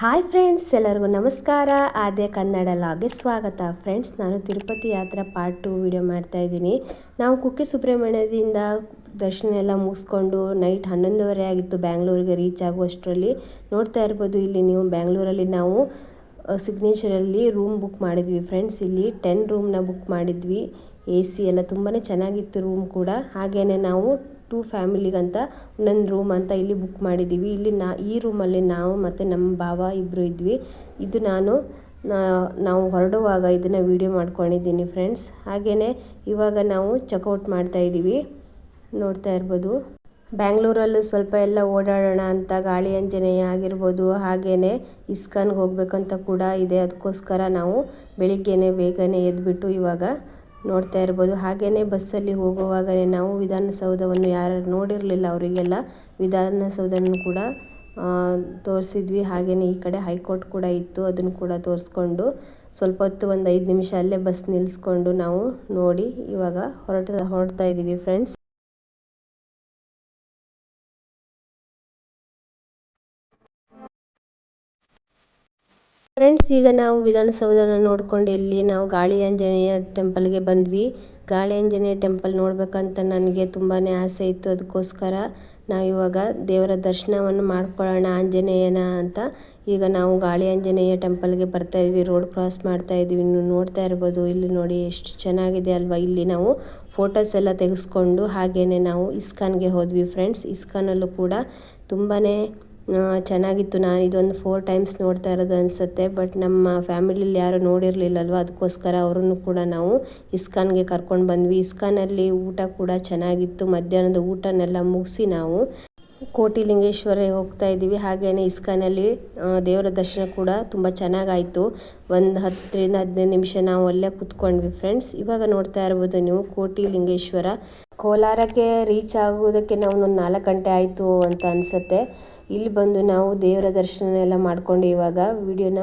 Hi friends, ಎಲ್ಲರಿಗೂ ನಮಸ್ಕಾರ. ಆದ್ಯ ಕನ್ನಡ ಲಾಗೆ ಸ್ವಾಗತ. ಫ್ರೆಂಡ್ಸ್, ನಾನು ತಿರುಪತಿ ಯಾತ್ರಾ ಪಾರ್ಟ್ ಟು ವಿಡಿಯೋ ಮಾಡ್ತಾ ಇದ್ದೀನಿ. ನಾವು ಕುಕ್ಕೆ ಸುಬ್ರಹ್ಮಣ್ಯದಿಂದ ದರ್ಶನ ಎಲ್ಲ ಮುಗಿಸ್ಕೊಂಡು ನೈಟ್ ಹನ್ನೊಂದುವರೆ ಆಗಿತ್ತು. ಬ್ಯಾಂಗ್ಳೂರಿಗೆ ರೀಚ್ ಆಗುವಷ್ಟರಲ್ಲಿ ನೋಡ್ತಾ ಇರ್ಬೋದು. ಇಲ್ಲಿ ನೀವು ಬ್ಯಾಂಗ್ಳೂರಲ್ಲಿ ನಾವು ಸಿಗ್ನೇಚರಲ್ಲಿ ರೂಮ್ ಬುಕ್ ಮಾಡಿದ್ವಿ. ಫ್ರೆಂಡ್ಸ್, ಇಲ್ಲಿ ಟೆನ್ ರೂಮ್ನ ಬುಕ್ ಮಾಡಿದ್ವಿ. ಎ ಸಿ ಎಲ್ಲ ತುಂಬಾ ಚೆನ್ನಾಗಿತ್ತು ರೂಮ್ ಕೂಡ. ಹಾಗೆಯೇ ನಾವು ಟೂ ಫ್ಯಾಮಿಲಿಗಂತ ಒಂದೊಂದು ರೂಮ್ ಅಂತ ಇಲ್ಲಿ ಬುಕ್ ಮಾಡಿದ್ದೀವಿ ಇಲ್ಲಿ ನಾ, ಈ ರೂಮಲ್ಲಿ ನಾವು ಮತ್ತು ನಮ್ಮ ಭಾವ ಇಬ್ಬರು ಇದ್ವಿ. ಇದು ನಾನು ನಾವು ಹೊರಡುವಾಗ ಇದನ್ನು ವೀಡಿಯೋ ಮಾಡ್ಕೊಂಡಿದ್ದೀನಿ ಫ್ರೆಂಡ್ಸ್. ಹಾಗೆಯೇ ಇವಾಗ ನಾವು ಚೆಕ್ಔಟ್ ಮಾಡ್ತಾ ಇದ್ದೀವಿ ನೋಡ್ತಾ ಇರ್ಬೋದು. ಬ್ಯಾಂಗ್ಳೂರಲ್ಲೂ ಸ್ವಲ್ಪ ಎಲ್ಲ ಓಡಾಡೋಣ ಅಂತ ಗಾಳಿ ಆಂಜನೇಯ ಆಗಿರ್ಬೋದು ಹಾಗೆಯೇ ಇಸ್ಕಾನ್ಗೆ ಹೋಗ್ಬೇಕಂತ ಕೂಡ ಇದೆ. ಅದಕ್ಕೋಸ್ಕರ ನಾವು ಬೆಳಿಗ್ಗೆನೇ ಬೇಗನೆ ಎದ್ಬಿಟ್ಟು ಇವಾಗ ನೋಡ್ತಾ ಇರ್ಬೋದು. ಹಾಗೆಯೇ ಬಸ್ಸಲ್ಲಿ ಹೋಗುವಾಗಲೇ ನಾವು ವಿಧಾನಸೌಧವನ್ನು ಯಾರು ನೋಡಿರಲಿಲ್ಲ ಅವರಿಗೆಲ್ಲ ವಿಧಾನಸೌಧವನ್ನು ಕೂಡ ತೋರಿಸಿದ್ವಿ. ಹಾಗೆಯೇ ಈ ಕಡೆ ಹೈಕೋರ್ಟ್ ಕೂಡ ಇತ್ತು, ಅದನ್ನು ಕೂಡ ತೋರಿಸ್ಕೊಂಡು ಸ್ವಲ್ಪ ಹೊತ್ತು ಒಂದು ಐದು ನಿಮಿಷ ಅಲ್ಲೇ ಬಸ್ ನಿಲ್ಲಿಸ್ಕೊಂಡು ನಾವು ನೋಡಿ ಇವಾಗ ಹೊರಟ, ಹೊರಡ್ತಾ ಇದ್ದೀವಿ ಫ್ರೆಂಡ್ಸ್ ಫ್ರೆಂಡ್ಸ್ ಈಗ ನಾವು ವಿಧಾನಸೌಧನ ನೋಡ್ಕೊಂಡು ಇಲ್ಲಿ ನಾವು ಗಾಳಿ ಆಂಜನೇಯ ಟೆಂಪಲ್ಗೆ ಬಂದ್ವಿ. ಗಾಳಿ ಆಂಜನೇಯ ಟೆಂಪಲ್ ನೋಡ್ಬೇಕಂತ ನನಗೆ ತುಂಬಾ ಆಸೆ ಇತ್ತು ಅದಕ್ಕೋಸ್ಕರ ನಾವು ಇವಾಗ ದೇವರ ದರ್ಶನವನ್ನು ಮಾಡ್ಕೊಳ್ಳೋಣ ಆಂಜನೇಯನ ಅಂತ. ಈಗ ನಾವು ಗಾಳಿ ಆಂಜನೇಯ ಟೆಂಪಲ್ಗೆ ಬರ್ತಾ ಇದ್ವಿ, ರೋಡ್ ಕ್ರಾಸ್ ಮಾಡ್ತಾ ಇದ್ವಿ ನೋಡ್ತಾ ಇರ್ಬೋದು. ಇಲ್ಲಿ ನೋಡಿ ಎಷ್ಟು ಚೆನ್ನಾಗಿದೆ ಅಲ್ವಾ? ಇಲ್ಲಿ ನಾವು ಫೋಟೋಸ್ ಎಲ್ಲ ತೆಗೆಸ್ಕೊಂಡು ಹಾಗೆಯೇ ನಾವು ಇಸ್ಕಾನ್ಗೆ ಹೋದ್ವಿ ಫ್ರೆಂಡ್ಸ್ ಇಸ್ಕಾನಲ್ಲೂ ಕೂಡ ತುಂಬಾ ಚೆನ್ನಾಗಿತ್ತು. ನಾನು ಇದೊಂದು ಫೋರ್ ಟೈಮ್ಸ್ ನೋಡ್ತಾ ಇರೋದು ಅನಿಸುತ್ತೆ. ಬಟ್ ನಮ್ಮ ಫ್ಯಾಮಿಲಿಲಿ ಯಾರು ನೋಡಿರಲಿಲ್ಲಲ್ವ? ಅದಕ್ಕೋಸ್ಕರ ಅವರನ್ನು ಕೂಡ ನಾವು ಇಸ್ಕಾನ್ಗೆ ಕರ್ಕೊಂಡು ಬಂದ್ವಿ. ಇಸ್ಕಾನಲ್ಲಿ ಊಟ ಕೂಡ ಚೆನ್ನಾಗಿತ್ತು. ಮಧ್ಯಾಹ್ನದ ಊಟನೆಲ್ಲ ಮುಗಿಸಿ ನಾವು ಕೋಟಿಲಿಂಗೇಶ್ವರ ಹೋಗ್ತಾ ಇದ್ದೀವಿ. ಹಾಗೆಯೇ ಇಸ್ಕಾನಲ್ಲಿ ದೇವರ ದರ್ಶನ ಕೂಡ ತುಂಬ ಚೆನ್ನಾಗಾಯಿತು. ಒಂದು ಹತ್ತರಿಂದ ಹದಿನೈದು ನಿಮಿಷ ನಾವು ಅಲ್ಲೇ ಕೂತ್ಕೊಂಡ್ವಿ ಫ್ರೆಂಡ್ಸ್ ಇವಾಗ ನೋಡ್ತಾ ಇರ್ಬೋದು ನೀವು ಕೋಟಿಲಿಂಗೇಶ್ವರ. ಕೋಲಾರಕ್ಕೆ ರೀಚ್ ಆಗೋದಕ್ಕೆ ನಾವು ಒಂದು ನಾಲ್ಕು ಗಂಟೆ ಆಯಿತು ಅಂತ ಅನಿಸುತ್ತೆ. ಇಲ್ಲಿ ಬಂದು ನಾವು ದೇವರ ದರ್ಶನ ಎಲ್ಲ ಮಾಡಿಕೊಂಡು ಇವಾಗ ವಿಡಿಯೋನ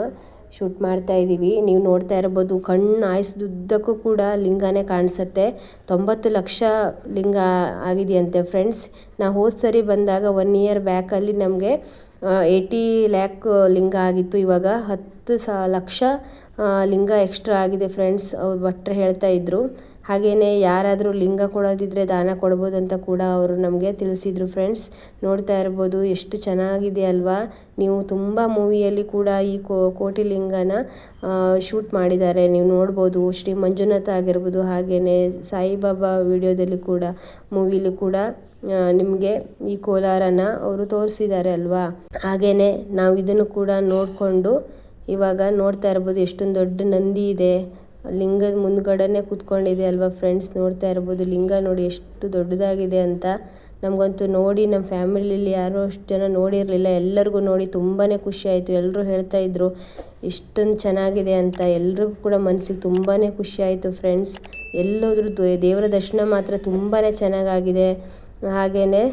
ಶೂಟ್ ಮಾಡ್ತಾ ಇದ್ದೀವಿ ನೀವು ನೋಡ್ತಾ ಇರ್ಬೋದು, ಕಣ್ಣು ಆಯಿಸಿದುದ್ದಕ್ಕೂ ಕೂಡ ಲಿಂಗನೇ ಕಾಣಿಸುತ್ತೆ. ತೊಂಬತ್ತು ಲಕ್ಷ ಲಿಂಗ ಆಗಿದೆಯಂತೆ ಫ್ರೆಂಡ್ಸ್ ನಾವು ಹೋದ ಸರಿ ಬಂದಾಗ ಒನ್ ಇಯರ್ ಬ್ಯಾಕಲ್ಲಿ ನಮಗೆ ಏಯ್ಟಿ ಲ್ಯಾಕ್ ಲಿಂಗ ಆಗಿತ್ತು. ಇವಾಗ ಹತ್ತು ಸ, ಲಕ್ಷ ಲಿಂಗ ಎಕ್ಸ್ಟ್ರಾ ಆಗಿದೆ ಫ್ರೆಂಡ್ಸ್ ಭಟ್ರು ಹೇಳ್ತಾ ಇದ್ದರು ಹಾಗೆಯೇ ಯಾರಾದರೂ ಲಿಂಗ ಕೊಡೋದಿದ್ದರೆ ದಾನ ಕೊಡ್ಬೋದು ಅಂತ ಕೂಡ ಅವರು ನಮಗೆ ತಿಳಿಸಿದರು ಫ್ರೆಂಡ್ಸ್ ನೋಡ್ತಾ ಇರ್ಬೋದು, ಎಷ್ಟು ಚೆನ್ನಾಗಿದೆ ಅಲ್ವಾ? ನೀವು ತುಂಬ ಮೂವಿಯಲ್ಲಿ ಕೂಡ ಈ ಕೋಟಿ ಲಿಂಗನ ಶೂಟ್ ಮಾಡಿದ್ದಾರೆ. ನೀವು ನೋಡ್ಬೋದು, ಶ್ರೀ ಮಂಜುನಾಥ ಆಗಿರ್ಬೋದು ಹಾಗೆಯೇ ಸಾಯಿಬಾಬಾ ವಿಡಿಯೋದಲ್ಲಿ ಕೂಡ ಮೂವಿಲಿ ಕೂಡ ನಿಮಗೆ ಈ ಕೋಲಾರನ ಅವರು ತೋರಿಸಿದ್ದಾರೆ ಅಲ್ವಾ? ಹಾಗೆಯೇ ನಾವು ಇದನ್ನು ಕೂಡ ನೋಡಿಕೊಂಡು ಇವಾಗ ನೋಡ್ತಾ ಇರ್ಬೋದು, ಎಷ್ಟೊಂದು ದೊಡ್ಡ ನಂದಿ ಇದೆ. ಲಿಂಗದ ಮುಂದ್ಗಡೆನೆ ಕೂತ್ಕೊಂಡಿದೆ ಅಲ್ವಾ ಫ್ರೆಂಡ್ಸ್ ನೋಡ್ತಾ ಇರ್ಬೋದು. ಲಿಂಗ ನೋಡಿ ಎಷ್ಟು ದೊಡ್ಡದಾಗಿದೆ ಅಂತ ನಮಗಂತೂ ನೋಡಿ ನಮ್ಮ ಫ್ಯಾಮಿಲಿಲಿ ಯಾರೂ ಅಷ್ಟು ಜನ ನೋಡಿರಲಿಲ್ಲ. ಎಲ್ಲರಿಗೂ ನೋಡಿ ತುಂಬಾ ಖುಷಿ ಆಯಿತು. ಎಲ್ಲರೂ ಹೇಳ್ತಾ ಇದ್ರು, ಇಷ್ಟೊಂದು ಚೆನ್ನಾಗಿದೆ ಅಂತ. ಎಲ್ರಿಗೂ ಕೂಡ ಮನಸ್ಸಿಗೆ ತುಂಬಾ ಖುಷಿ ಆಯಿತು ಫ್ರೆಂಡ್ಸ್ ಎಲ್ಲೋದ್ರೂ ದೇವರ ದರ್ಶನ ಮಾತ್ರ ತುಂಬಾ ಚೆನ್ನಾಗಾಗಿದೆ. ಹಾಗೆಯೇ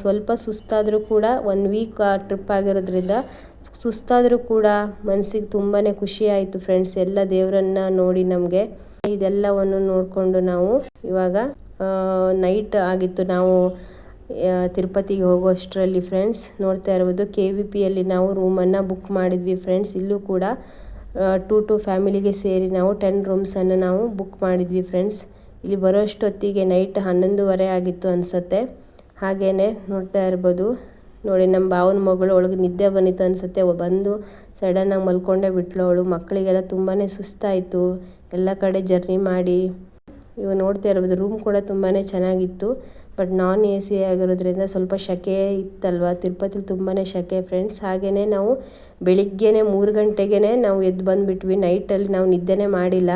ಸ್ವಲ್ಪ ಸುಸ್ತಾದರೂ ಕೂಡ ಒನ್ ವೀಕ್ ಆ ಟ್ರಿಪ್ ಆಗಿರೋದ್ರಿಂದ ಸುಸ್ತಾದರೂ ಕೂಡ ಮನಸ್ಸಿಗೆ ತುಂಬಾ ಖುಷಿ ಆಯಿತು ಫ್ರೆಂಡ್ಸ್ ಎಲ್ಲ ದೇವರನ್ನ ನೋಡಿ ನಮಗೆ. ಇದೆಲ್ಲವನ್ನು ನೋಡಿಕೊಂಡು ನಾವು ಇವಾಗ ನೈಟ್ ಆಗಿತ್ತು. ನಾವು ತಿರುಪತಿಗೆ ಹೋಗೋಷ್ಟರಲ್ಲಿ ಫ್ರೆಂಡ್ಸ್ ನೋಡ್ತಾ ಇರ್ಬೋದು ಕೆ ವಿ ಪಿಯಲ್ಲಿ ನಾವು ರೂಮನ್ನು ಬುಕ್ ಮಾಡಿದ್ವಿ ಫ್ರೆಂಡ್ಸ್ ಇಲ್ಲೂ ಕೂಡ ಟೂ ಟು ಫ್ಯಾಮಿಲಿಗೆ ಸೇರಿ ನಾವು ಟೆನ್ ರೂಮ್ಸನ್ನು ನಾವು ಬುಕ್ ಮಾಡಿದ್ವಿ ಫ್ರೆಂಡ್ಸ್ ಇಲ್ಲಿ ಬರೋಷ್ಟೊತ್ತಿಗೆ ನೈಟ್ ಹನ್ನೊಂದುವರೆ ಆಗಿತ್ತು ಅನಿಸುತ್ತೆ. ಹಾಗೆಯೇ ನೋಡ್ತಾ ಇರ್ಬೋದು. ನೋಡಿ ನಮ್ಮ ಭಾವನ ಮಗಳು ಒಳಗೆ ನಿದ್ದೆ ಬಂದಿತ್ತು ಅನಿಸುತ್ತೆ. ಬಂದು ಸಡನ್ನಾಗಿ ಮಲ್ಕೊಂಡೇ ಬಿಟ್ಲು. ಅವಳು ಮಕ್ಕಳಿಗೆಲ್ಲ ತುಂಬಾ ಸುಸ್ತಾಯಿತು. ಎಲ್ಲ ಕಡೆ ಜರ್ನಿ ಮಾಡಿ. ಇವಾಗ ನೋಡ್ತಾ ಇರ್ಬೋದು, ರೂಮ್ ಕೂಡ ತುಂಬಾ ಚೆನ್ನಾಗಿತ್ತು. ಬಟ್ ನಾನ್ ಎ ಸಿ ಆಗಿರೋದ್ರಿಂದ ಸ್ವಲ್ಪ ಶೆಕೆ ಇತ್ತಲ್ವ? ತಿರುಪತಿಲಿ ತುಂಬಾ ಶೆಕೆ ಫ್ರೆಂಡ್ಸ್. ಹಾಗೆಯೇ ನಾವು ಬೆಳಿಗ್ಗೆನೇ ಮೂರು ಗಂಟೆಗೆ ನಾವು ಎದ್ದು ಬಂದುಬಿಟ್ವಿ. ನೈಟಲ್ಲಿ ನಾವು ನಿದ್ದೆನೇ ಮಾಡಿಲ್ಲ.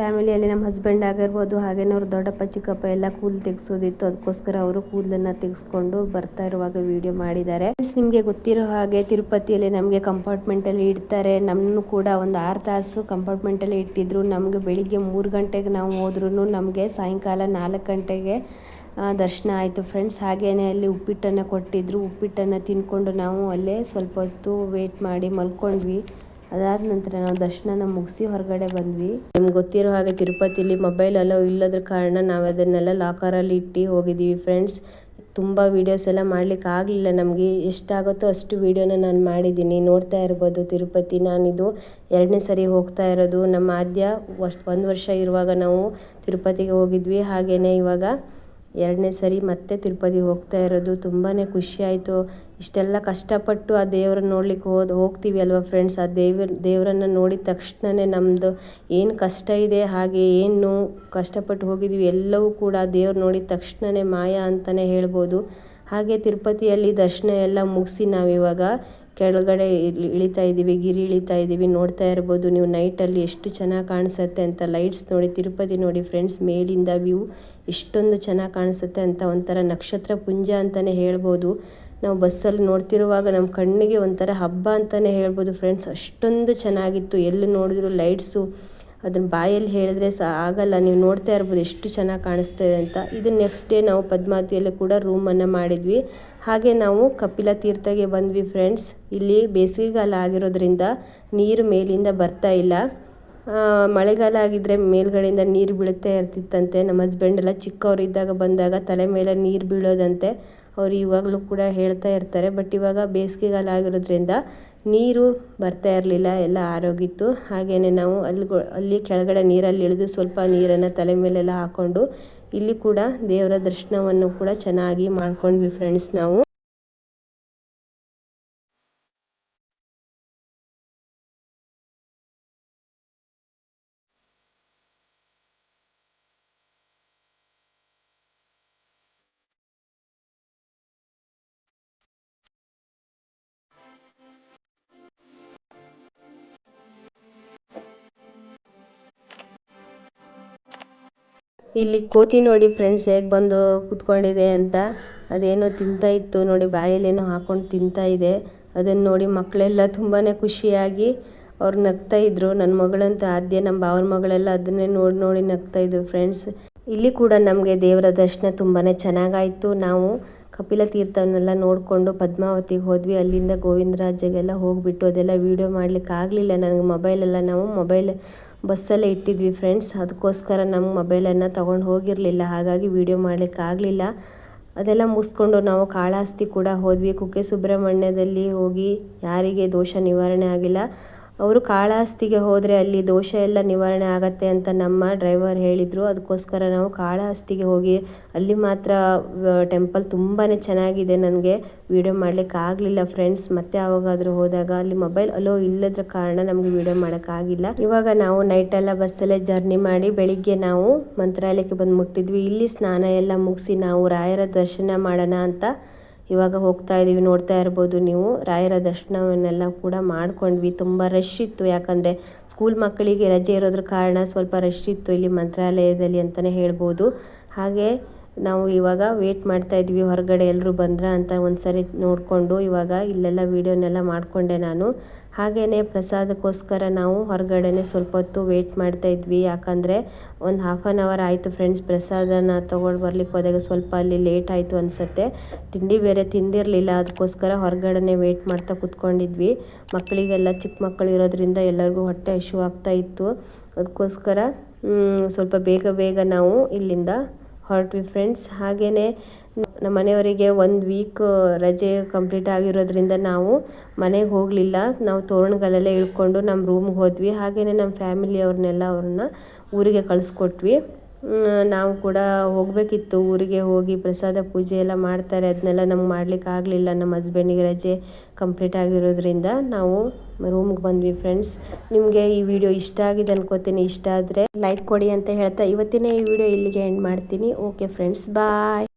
ಫ್ಯಾಮಿಲಿಯಲ್ಲಿ ನಮ್ಮ ಹಸ್ಬೆಂಡ್ ಆಗಿರ್ಬೋದು ಹಾಗೆ ಅವ್ರ ದೊಡ್ಡಪ್ಪ, ಚಿಕ್ಕಪ್ಪ ಎಲ್ಲ ಕೂದಲು ತೆಗೆಸೋದಿತ್ತು. ಅದಕ್ಕೋಸ್ಕರ ಅವರು ಕೂದಲನ್ನು ತೆಗೆಸ್ಕೊಂಡು ಬರ್ತಾ ಇರುವಾಗ ವಿಡಿಯೋ ಮಾಡಿದ್ದಾರೆ. ಫ್ರೆಂಡ್ಸ್ ನಿಮಗೆ ಗೊತ್ತಿರೋ ಹಾಗೆ ತಿರುಪತಿಯಲ್ಲಿ ನಮಗೆ ಕಂಪಾರ್ಟ್ಮೆಂಟಲ್ಲಿ ಇಡ್ತಾರೆ. ನಮ್ಮನ್ನು ಕೂಡ ಒಂದು ಆರು ತಾಸು ಕಂಪಾರ್ಟ್ಮೆಂಟಲ್ಲಿ ಇಟ್ಟಿದ್ರು. ನಮಗೆ ಬೆಳಿಗ್ಗೆ ಮೂರು ಗಂಟೆಗೆ ನಾವು ಹೋದ್ರೂ ನಮಗೆ ಸಾಯಂಕಾಲ ನಾಲ್ಕು ಗಂಟೆಗೆ ದರ್ಶನ ಆಯಿತು. ಫ್ರೆಂಡ್ಸ್ ಹಾಗೆಯೇ ಅಲ್ಲಿ ಉಪ್ಪಿಟ್ಟನ್ನು ಕೊಟ್ಟಿದ್ರು. ಉಪ್ಪಿಟ್ಟನ್ನು ತಿನ್ಕೊಂಡು ನಾವು ಅಲ್ಲೇ ಸ್ವಲ್ಪ ಹೊತ್ತು ವೇಟ್ ಮಾಡಿ ಮಲ್ಕೊಂಡ್ವಿ. ಅದಾದ ನಂತರ ನಾವು ದರ್ಶನನ ಮುಗಿಸಿ ಹೊರಗಡೆ ಬಂದ್ವಿ. ನಿಮ್ಗೆ ಗೊತ್ತಿರೋ ಹಾಗೆ ತಿರುಪತಿಲಿ ಮೊಬೈಲ್ ಅಲೋ ಇಲ್ಲದ್ರ ಕಾರಣ ನಾವು ಅದನ್ನೆಲ್ಲ ಲಾಕರಲ್ಲಿ ಇಟ್ಟು ಹೋಗಿದ್ದೀವಿ ಫ್ರೆಂಡ್ಸ್ ತುಂಬ ವೀಡಿಯೋಸ್ ಎಲ್ಲ ಮಾಡ್ಲಿಕ್ಕೆ ಆಗಲಿಲ್ಲ ನಮಗೆ. ಎಷ್ಟಾಗುತ್ತೋ ಅಷ್ಟು ವೀಡಿಯೋನ ನಾನು ಮಾಡಿದ್ದೀನಿ. ನೋಡ್ತಾ ಇರ್ಬೋದು ತಿರುಪತಿ ನಾನಿದು. ಎರಡನೇ ಸರಿ ಹೋಗ್ತಾ ಇರೋದು. ನಮ್ಮ ಆದ್ಯ ವರ್ಷ, ಒಂದು ವರ್ಷ ಇರುವಾಗ ನಾವು ತಿರುಪತಿಗೆ ಹೋಗಿದ್ವಿ. ಹಾಗೆಯೇ ಇವಾಗ ಎರಡನೇ ಸರಿ ಮತ್ತೆ ತಿರುಪತಿಗೆ ಹೋಗ್ತಾ ಇರೋದು ತುಂಬಾ ಖುಷಿ ಆಯಿತು ಇಷ್ಟೆಲ್ಲ ಕಷ್ಟಪಟ್ಟು ಆ ದೇವ್ರನ್ನ ನೋಡ್ಲಿಕ್ಕೆ ಹೋದ, ಹೋಗ್ತೀವಿ ಅಲ್ವಾ ಫ್ರೆಂಡ್ಸ್ ಆ ದೇವ್ರ, ದೇವರನ್ನು ನೋಡಿದ ತಕ್ಷಣವೇ ನಮ್ಮದು ಏನು ಕಷ್ಟ ಇದೆ, ಹಾಗೆ ಏನು ಕಷ್ಟಪಟ್ಟು ಹೋಗಿದ್ದೀವಿ ಎಲ್ಲವೂ ಕೂಡ ದೇವ್ರು ನೋಡಿದ ತಕ್ಷಣವೇ ಮಾಯ ಅಂತಲೇ ಹೇಳ್ಬೋದು. ಹಾಗೆ ತಿರುಪತಿಯಲ್ಲಿ ದರ್ಶನ ಎಲ್ಲ ಮುಗಿಸಿ ನಾವಿವಾಗ ಕೆಳಗಡೆ ಇಳಿತಾ ಇದ್ದೀವಿ, ಗಿರಿ ಇಳಿತಾ ಇದ್ದೀವಿ, ನೋಡ್ತಾ ಇರ್ಬೋದು. ನೀವು ನೈಟಲ್ಲಿ ಎಷ್ಟು ಚೆನ್ನಾಗಿ ಕಾಣಿಸುತ್ತೆ ಅಂತ ಲೈಟ್ಸ್ ನೋಡಿ, ತಿರುಪತಿ ನೋಡಿ ಫ್ರೆಂಡ್ಸ್, ಮೇಲಿಂದ ವ್ಯೂ ಎಷ್ಟೊಂದು ಚೆನ್ನಾಗಿ ಕಾಣಿಸುತ್ತೆ ಅಂತ ಒಂಥರ ನಕ್ಷತ್ರ ಪುಂಜ ಅಂತಲೇ ಹೇಳ್ಬೋದು. ನಾವು ಬಸ್ಸಲ್ಲಿ ನೋಡ್ತಿರುವಾಗ ನಮ್ಮ ಕಣ್ಣಿಗೆ ಒಂಥರ ಹಬ್ಬ ಅಂತಲೇ ಹೇಳ್ಬೋದು ಫ್ರೆಂಡ್ಸ್. ಅಷ್ಟೊಂದು ಚೆನ್ನಾಗಿತ್ತು. ಎಲ್ಲಿ ನೋಡಿದ್ರು ಲೈಟ್ಸು ಅದನ್ನು ಬಾಯಲ್ಲಿ ಹೇಳಿದ್ರೆ ಸಹ ಆಗಲ್ಲ, ನೀವು ನೋಡ್ತಾ ಇರ್ಬೋದು ಎಷ್ಟು ಚೆನ್ನಾಗಿ ಕಾಣಿಸ್ತಾ ಅಂತ. ಇದು ನೆಕ್ಸ್ಟ್ ಡೇ ನಾವು ಪದ್ಮಾವತಿಯಲ್ಲಿ ಕೂಡ ರೂಮನ್ನು ಮಾಡಿದ್ವಿ. ಹಾಗೆ ನಾವು ಕಪಿಲ ತೀರ್ಥಗೆ ಬಂದ್ವಿ ಫ್ರೆಂಡ್ಸ್ ಇಲ್ಲಿ ಬೇಸಿಗೆಗಾಲ ಆಗಿರೋದ್ರಿಂದ ನೀರು ಮೇಲಿಂದ ಬರ್ತಾ ಇಲ್ಲ. ಮಳೆಗಾಲ ಆಗಿದ್ದರೆ ಮೇಲ್ಗಡೆಯಿಂದ ನೀರು ಬೀಳುತ್ತಾ ಇರ್ತಿತ್ತಂತೆ. ನಮ್ಮ ಹಸ್ಬೆಂಡ್ ಎಲ್ಲ ಚಿಕ್ಕವರಿದ್ದಾಗ ಬಂದಾಗ ತಲೆ ಮೇಲೆ ನೀರು ಬೀಳೋದಂತೆ. ಅವರು ಇವಾಗಲೂ ಕೂಡ ಹೇಳ್ತಾ ಇರ್ತಾರೆ. ಬಟ್ ಇವಾಗ ಬೇಸಿಗೆಗಾಲ ಆಗಿರೋದ್ರಿಂದ ನೀರು ಬರ್ತಾ ಇರಲಿಲ್ಲ, ಎಲ್ಲ ಆರೋಗಿತ್ತು. ಹಾಗೆಯೇ ನಾವು ಅಲ್ಲಿ ಅಲ್ಲಿ ಕೆಳಗಡೆ ನೀರಲ್ಲಿ ಇಳಿದು ಸ್ವಲ್ಪ ನೀರನ್ನು ತಲೆ ಮೇಲೆಲ್ಲ ಹಾಕ್ಕೊಂಡು ಇಲ್ಲಿ ಕೂಡ ದೇವರ ದರ್ಶನವನ್ನು ಕೂಡ ಚೆನ್ನಾಗಿ ಮಾಡ್ಕೊಂಡ್ವಿ ಫ್ರೆಂಡ್ಸ್ ನಾವು. ಇಲ್ಲಿ ಕೋತಿ ನೋಡಿ ಫ್ರೆಂಡ್ಸ್ ಹೇಗೆ ಬಂದು ಕೂತ್ಕೊಂಡಿದೆ ಅಂತ. ಅದೇನೋ ತಿಂತಾ ಇತ್ತು ನೋಡಿ, ಬಾಯಲ್ಲೇನೋ ಹಾಕೊಂಡು ತಿಂತಾ ಇದೆ. ಅದನ್ನು ನೋಡಿ ಮಕ್ಕಳೆಲ್ಲ ತುಂಬಾ ಖುಷಿಯಾಗಿ ಅವ್ರು ನಗ್ತಾ ಇದ್ರು. ನನ್ನ ಮಗಳಂತೂ ಆದ್ಯ ನಮ್ಮ ಭಾವನ ಮಗಳೆಲ್ಲ ಅದನ್ನೇ ನೋಡಿ ನೋಡಿ ನಗ್ತಾ ಇದ್ರು ಫ್ರೆಂಡ್ಸ್ ಇಲ್ಲಿ ಕೂಡ ನಮಗೆ ದೇವರ ದರ್ಶನ ತುಂಬಾ ಚೆನ್ನಾಗಾಯಿತು. ನಾವು ಕಪಿಲ ತೀರ್ಥವನ್ನೆಲ್ಲ ನೋಡಿಕೊಂಡು ಪದ್ಮಾವತಿಗೆ ಹೋದ್ವಿ. ಅಲ್ಲಿಂದ ಗೋವಿಂದರಾಜಗೆಲ್ಲ ಹೋಗಿಬಿಟ್ಟು ಅದೆಲ್ಲ ವೀಡಿಯೋ ಮಾಡಲಿಕ್ಕೆ ಆಗಲಿಲ್ಲ ನನಗೆ ಮೊಬೈಲೆಲ್ಲ ನಾವು ಮೊಬೈಲ್ ಬಸ್ಸಲ್ಲೇ ಇಟ್ಟಿದ್ವಿ ಫ್ರೆಂಡ್ಸ್ ಅದಕ್ಕೋಸ್ಕರ ನಮ್ಮ ಮೊಬೈಲನ್ನು ತೊಗೊಂಡು ಹೋಗಿರಲಿಲ್ಲ. ಹಾಗಾಗಿ ವೀಡಿಯೋ ಮಾಡಲಿಕ್ಕಾಗಲಿಲ್ಲ. ಅದೆಲ್ಲ ಮುಗಿಸ್ಕೊಂಡು ನಾವು ಕಾಳಾಸ್ತಿ ಕೂಡ ಹೋದ್ವಿ. ಕುಕ್ಕೆ ಸುಬ್ರಹ್ಮಣ್ಯದಲ್ಲಿ ಹೋಗಿ ಯಾರಿಗೆ ದೋಷ ನಿವಾರಣೆ ಆಗಿಲ್ಲ. ಅವರು ಕಾಳಹಸ್ತಿಗೆ ಹೋದರೆ ಅಲ್ಲಿ ದೋಷ ಎಲ್ಲ ನಿವಾರಣೆ ಆಗತ್ತೆ ಅಂತ ನಮ್ಮ ಡ್ರೈವರ್ ಹೇಳಿದರು. ಅದಕ್ಕೋಸ್ಕರ ನಾವು ಕಾಳಹಸ್ತಿಗೆ ಹೋಗಿ ಅಲ್ಲಿ ಮಾತ್ರ ಟೆಂಪಲ್ ತುಂಬಾ ಚೆನ್ನಾಗಿದೆ ನನಗೆ. ವೀಡಿಯೋ ಮಾಡಲಿಕ್ಕೆ ಆಗಲಿಲ್ಲ ಫ್ರೆಂಡ್ಸ್. ಮತ್ತೆ ಯಾವಾಗಾದರೂ ಹೋದಾಗ ಅಲ್ಲಿ ಮೊಬೈಲ್ ಅಲೋ ಇಲ್ಲದ್ರ ಕಾರಣ ನಮಗೆ ವೀಡಿಯೋ ಮಾಡೋಕ್ಕಾಗಿಲ್ಲ ಇವಾಗ ನಾವು ನೈಟೆಲ್ಲ ಬಸ್ಸಲ್ಲೇ ಜರ್ನಿ ಮಾಡಿ ಬೆಳಿಗ್ಗೆ ನಾವು ಮಂತ್ರಾಲಯಕ್ಕೆ ಬಂದು ಮುಟ್ಟಿದ್ವಿ. ಇಲ್ಲಿ ಸ್ನಾನ ಎಲ್ಲ ಮುಗಿಸಿ ನಾವು ರಾಯರ ದರ್ಶನ ಮಾಡೋಣ ಅಂತ ಇವಾಗ ಹೋಗ್ತಾ ಇದ್ದೀವಿ ನೋಡ್ತಾ ಇರ್ಬೋದು ನೀವು. ರಾಯರ ದರ್ಶನವನ್ನೆಲ್ಲ ಕೂಡ ಮಾಡ್ಕೊಂಡ್ವಿ. ತುಂಬ ರಶ್ ಇತ್ತು. ಯಾಕಂದರೆ ಸ್ಕೂಲ್ ಮಕ್ಕಳಿಗೆ ರಜೆ ಇರೋದ್ರ ಕಾರಣ ಸ್ವಲ್ಪ ರಶ್ ಇತ್ತು ಇಲ್ಲಿ ಮಂತ್ರಾಲಯದಲ್ಲಿ ಅಂತಲೇ ಹೇಳ್ಬೋದು. ಹಾಗೆ ನಾವು ಇವಾಗ ವೇಟ್ ಮಾಡ್ತಾ ಇದ್ವಿ. ಹೊರಗಡೆ ಎಲ್ಲರೂ ಬಂದ್ರ ಅಂತ ಒಂದು ಸರಿ ನೋಡಿಕೊಂಡು ಇವಾಗ ಇಲ್ಲೆಲ್ಲ ವೀಡಿಯೋನೆಲ್ಲ ಮಾಡಿಕೊಂಡೆ ನಾನು. ಹಾಗೆಯೇ ಪ್ರಸಾದಕ್ಕೋಸ್ಕರ ನಾವು ಹೊರಗಡೆನೆ ಸ್ವಲ್ಪ ಹೊತ್ತು ವೇಟ್ ಮಾಡ್ತಾ ಇದ್ವಿ. ಯಾಕಂದರೆ ಒಂದು ಹಾಫ್ ಆನ್ ಅವರ್ ಆಯಿತು ಫ್ರೆಂಡ್ಸ್ ಪ್ರಸಾದನ ತೊಗೊಂಡು ಬರ್ಲಿಕ್ಕೆ ಹೋದಾಗ ಸ್ವಲ್ಪ ಅಲ್ಲಿ ಲೇಟ್ ಆಯಿತು ಅನಿಸುತ್ತೆ. ತಿಂಡಿ ಬೇರೆ ತಿಂದಿರಲಿಲ್ಲ ಅದಕ್ಕೋಸ್ಕರ ಹೊರಗಡೆನೆ ವೇಟ್ ಮಾಡ್ತಾ ಕೂತ್ಕೊಂಡಿದ್ವಿ. ಮಕ್ಕಳಿಗೆಲ್ಲ ಚಿಕ್ಕ ಮಕ್ಕಳು ಇರೋದ್ರಿಂದ ಎಲ್ಲರಿಗೂ ಹೊಟ್ಟೆ ಹಶು ಆಗ್ತಾ ಇತ್ತು. ಅದಕ್ಕೋಸ್ಕರ ಸ್ವಲ್ಪ ಬೇಗ ಬೇಗ ನಾವು ಇಲ್ಲಿಂದ ಹೊರಟ್ವಿ ಫ್ರೆಂಡ್ಸ್ ಹಾಗೆಯೇ ನಮ್ಮ ಮನೆಯವರಿಗೆ ಒಂದು ವೀಕ್ ರಜೆ ಕಂಪ್ಲೀಟ್ ಆಗಿರೋದ್ರಿಂದ ನಾವು ಮನೆಗೆ ಹೋಗಲಿಲ್ಲ. ನಾವು ತೋರಣಗಳೆಲ್ಲ ಇಳ್ಕೊಂಡು ನಮ್ಮ ರೂಮ್ಗೆ ಹೋದ್ವಿ. ಹಾಗೆಯೇ ನಮ್ಮ ಫ್ಯಾಮಿಲಿಯವ್ರನ್ನೆಲ್ಲ ಅವ್ರನ್ನ ಊರಿಗೆ ಕಳಿಸ್ಕೊಟ್ವಿ. ನಾವು ಕೂಡ ಹೋಗಬೇಕಿತ್ತು. ಊರಿಗೆ ಹೋಗಿ ಪ್ರಸಾದ ಪೂಜೆ ಎಲ್ಲ ಮಾಡ್ತಾರೆ. ಅದನ್ನೆಲ್ಲ ನಮ್ಗೆ ಮಾಡ್ಲಿಕ್ಕೆ ಆಗಲಿಲ್ಲ. ನಮ್ಮ ಹಸ್ಬೆಂಡಿಗೆ ರಜೆ ಕಂಪ್ಲೀಟ್ ಆಗಿರೋದ್ರಿಂದ ನಾವು ರೂಮ್ಗೆ ಬಂದ್ವಿ ಫ್ರೆಂಡ್ಸ್ ನಿಮಗೆ ಈ ವಿಡಿಯೋ ಇಷ್ಟ ಆಗಿದೆ ಅನ್ಕೋತೀನಿ. ಇಷ್ಟ ಆದರೆ ಲೈಕ್ ಕೊಡಿ ಅಂತ ಹೇಳ್ತಾ ಇವತ್ತಿನ ಈ ವಿಡಿಯೋ ಇಲ್ಲಿಗೆ ಎಂಡ್ ಮಾಡ್ತೀನಿ. Okay friends bye